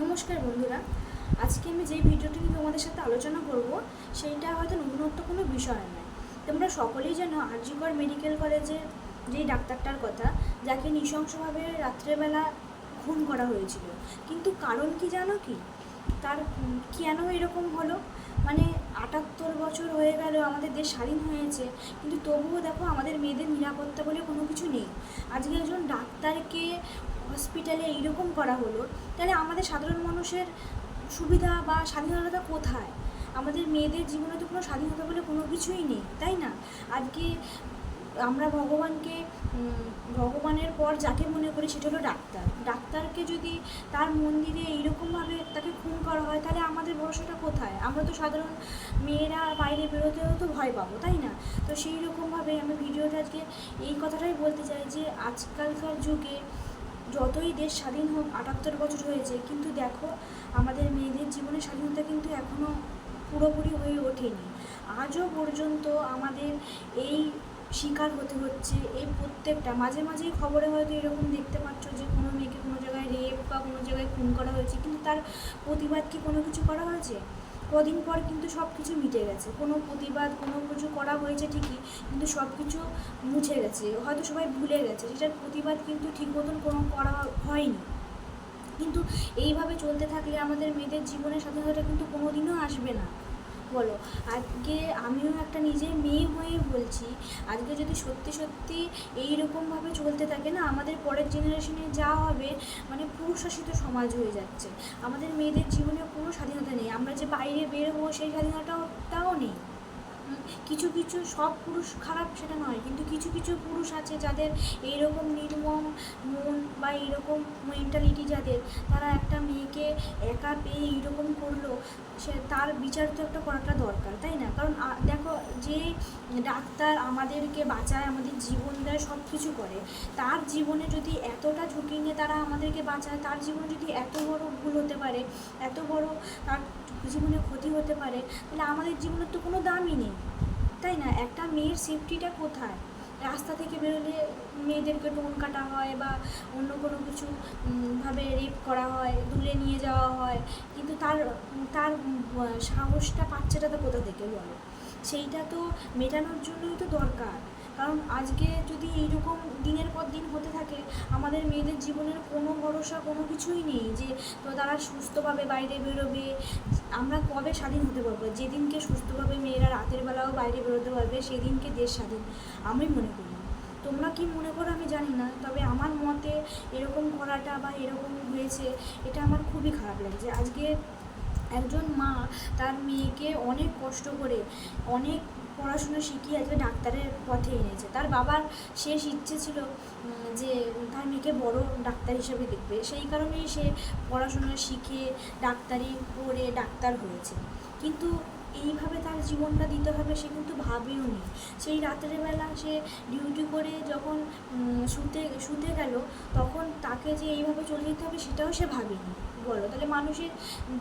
নমস্কার বন্ধুরা। আজকে আমি যে ভিডিওটি নিয়ে তোমাদের সাথে আলোচনা করব, সেইটা হয়তো নতুনত্ব কোনো বিষয় নয়। তোমরা সকলেই জানো আরজিকর মেডিকেল কলেজের যেই ডাক্তারটার কথা, যাকে নৃশংসভাবে রাত্রেবেলা খুন করা হয়েছিল। কিন্তু কারণ কি জানো কি? তার কেন এরকম হলো? মানে আটাত্তর বছর হয়ে গেল, আমাদের দেশ স্বাধীন হয়েছে, কিন্তু তবুও দেখো আমাদের মেয়েদের নিরাপত্তা বলে কোনো কিছু নেই। আজকে একজন ডাক্তারকে হসপিটালে এইরকম করা হলো, তাহলে আমাদের সাধারণ মানুষের সুবিধা বা স্বাধীনতা কোথায়? আমাদের মেয়েদের জীবনে তো কোনো স্বাধীনতা বলে কোনো কিছুই নেই, তাই না? আজকে আমরা ভগবানকে ভগবানের পর যাকে মনে করি সেটা হলো ডাক্তার। ডাক্তারকে যদি তার মন্দিরে এইরকমভাবে তাকে খুন করা হয়, তাহলে আমাদের ভরসাটা কোথায়? আমরা তো সাধারণ মেয়েরা বাইরে বেরোতেও তো ভয় পাবো, তাই না? তো সেই রকমভাবে আমি ভিডিওটা আজকে এই কথাটাই বলতে চাই যে আজকালকার যুগে যতই দেশ স্বাধীন হোক, আটাত্তর বছর হয়েছে, কিন্তু দেখো, আমাদের মেয়েদের জীবনে স্বাধীনতা কিন্তু এখনও পুরোপুরি হয়ে ওঠেনি। আজও পর্যন্ত আমাদের এই শিকার হতে হচ্ছে, এই প্রত্যেকটা। মাঝে মাঝেই খবরে হয়তো এরকম দেখতে পাচ্ছ যে, কোনো মেয়েকে কোনো জায়গায় রেপ বা কোনো জায়গায় খুন করা হয়েছে, কিন্তু তার প্রতিবাদ কি কোনো কিছু করা হয়েছে? কদিন পর কিন্তু সব কিছু মিটে গেছে। কোনো প্রতিবাদ, কোনো কিছু করা হয়েছে ঠিকই, কিন্তু সব কিছু মুছে গেছে। হয়তো সবাই ভুলে গেছে, সেটার প্রতিবাদ কিন্তু ঠিক মতন কোনো করা হয়নি। কিন্তু এইভাবে চলতে থাকলে আমাদের মেয়েদের জীবনের স্বাধীনতাটা কিন্তু কোনোদিনও আসবে না। বলো। আজকে আমিও একটা নিজে মেয়ে হয়ে বলছি, আজকে যদি সত্যি সত্যি এই রকমভাবে চলতে থাকে না, আমাদের পরের জেনারেশনে যা হবে মানে পুরুষাসিত সমাজ হয়ে যাচ্ছে। আমাদের মেয়েদের জীবনে কোনো স্বাধীনতা নেই। আমরা যে বাইরে বের হব সেই স্বাধীনতাটাও নেই। কিছু কিছু সব পুরুষ খারাপ সেটা নয়, কিন্তু কিছু কিছু পুরুষ আছে যাদের এইরকম নির্মম মন বা এইরকম মেন্টালিটি যাদের, তারা একটা মেয়েকে একা পেয়ে এইরকম করল, সে তার বিচার তো একটা করাটা দরকার, তাই না? কারণ দেখো যে ডাক্তার আমাদেরকে বাঁচায়, আমাদের জীবন দেয় সব কিছু করে, তার জীবনে যদি এতটা ঝুঁকি নিয়ে তারা আমাদেরকে বাঁচায়, তার জীবনে যদি এত বড় ভুল হতে পারে, এত বড় তার জীবনে ক্ষতি হতে পারে, তাহলে আমাদের জীবনের তো কোনো দামই নেই, তাই না? একটা মেয়ের সেফটিটা কোথায়? রাস্তা থেকে বেরোলে মেয়েদেরকে টোন কাটা হয় বা অন্য কোনো কিছু ভাবে রেপ করা হয়, তুলে নিয়ে যাওয়া হয়, কিন্তু তার তার সাহসটা বাচ্চাটা তো কোথা থেকে বলো সেইটা তো মেটানোর জন্যই তো দরকার। কারণ আজকে যদি এইরকম দিনের পর দিন হতে থাকে, আমাদের মেয়েদের জীবনের কোনো ভরসা, কোনো কিছুই নেই যে তো তারা সুস্থভাবে বাইরে বেরোবে। আমরা কবে স্বাধীন হতে পারব? যেদিনকে সুস্থভাবে মেয়েরা রাতের বেলাও বাইরে বেরোতে পারবে, সেদিনকে দেশ স্বাধীন। আমি মনে করি। তোমরা কি মনে করো আমি জানি না, তবে আমার মতে এরকম করাটা বা এরকম হয়েছে, এটা আমার খুবই খারাপ লাগছে। আজকে একজন মা তার মেয়েকে অনেক কষ্ট করে অনেক পড়াশুনো শিখিয়ে আজকে ডাক্তারের পথে এনেছে। তার বাবার শেষ ইচ্ছে ছিল যে তার মেয়েকে বড় ডাক্তার হিসেবে দেখবে। সেই কারণেই সে পড়াশোনা শিখে ডাক্তারি পড়ে ডাক্তার হয়েছে। কিন্তু এইভাবে তার জীবনটা দিতে হবে সে কিন্তু ভাবেও নি। সেই রাতের বেলা সে ডিউটি করে যখন শুতে শুতে গেল, তখন তাকে যে এইভাবে চলে যেতে হবে সেটাও সে ভাবেনি। বলো তাহলে মানুষের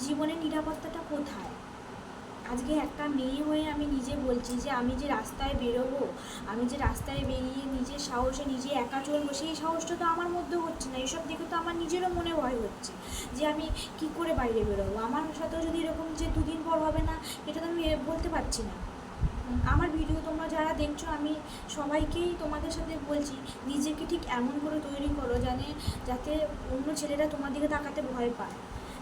জীবনের নিরাপত্তাটা কোথায়? আজকে একটা মেয়ে হয়ে আমি নিজে বলছি যে, আমি যে রাস্তায় বেরোবো, আমি যে রাস্তায় বেরিয়ে নিজের সাহসে নিজে একা চলবো, সেই সাহসটা তো আমার মধ্যে হচ্ছে না। এসব দেখে তো আমার নিজেরও মনে ভয় হচ্ছে যে, আমি কি করে বাইরে বেরোবো? আমার সাথেও যদি এরকম যে দুদিন পর হবে না এটা তো আমি বলতে পারছি না। আমার ভিডিও তোমরা যারা দেখছ, আমি সবাইকেই তোমাদের সাথে বলছি, নিজেকে ঠিক এমন করে তৈরি করো জানে, যাতে অন্য ছেলেরা তোমার দিকে তাকাতে ভয় পায়।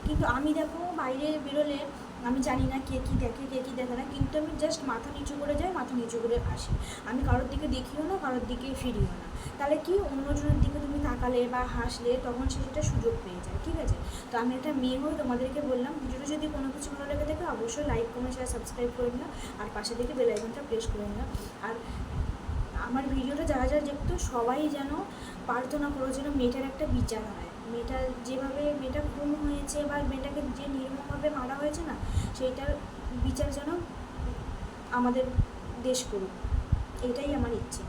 কিন্তু আমি দেখো বাইরে বেরোলে আমি জানি না কে কী দেখে, কে কী দেখে না, কিন্তু আমি জাস্ট মাথা নিচু করে যাই, মাথা নিচু করে আসি। আমি কারোর দিকে দেখিও না, কারোর দিকে ফিরিও না। তাহলে কি অন্যজনের দিকে তুমি তাকালে বা হাসলে, তখন সে সেটা সুযোগ পেয়ে যায়, ঠিক আছে? তো আমি একটা মেয়ে হয়ে তোমাদেরকে বললাম ভিডিওটা যদি কোনো কিছু ভালো লেগে থাকে, অবশ্যই লাইক কমেন্ট শেয়ার সাবস্ক্রাইব করে নিও আর পাশে থেকে বেল আইকনটা প্রেস করে নিও। আর আমার ভিডিওটা যারা যারা দেখতো, সবাই যেন প্রার্থনা করো যেন মেয়েটার একটা বিচার হয়। মেয়েটা যেভাবে মেয়েটা খুন হয়েছে বা মেয়েটাকে যে নির্মমভাবে মারা হয়েছে না, সেইটার বিচার যেন আমাদের দেশ করুক। এটাই আমার ইচ্ছে।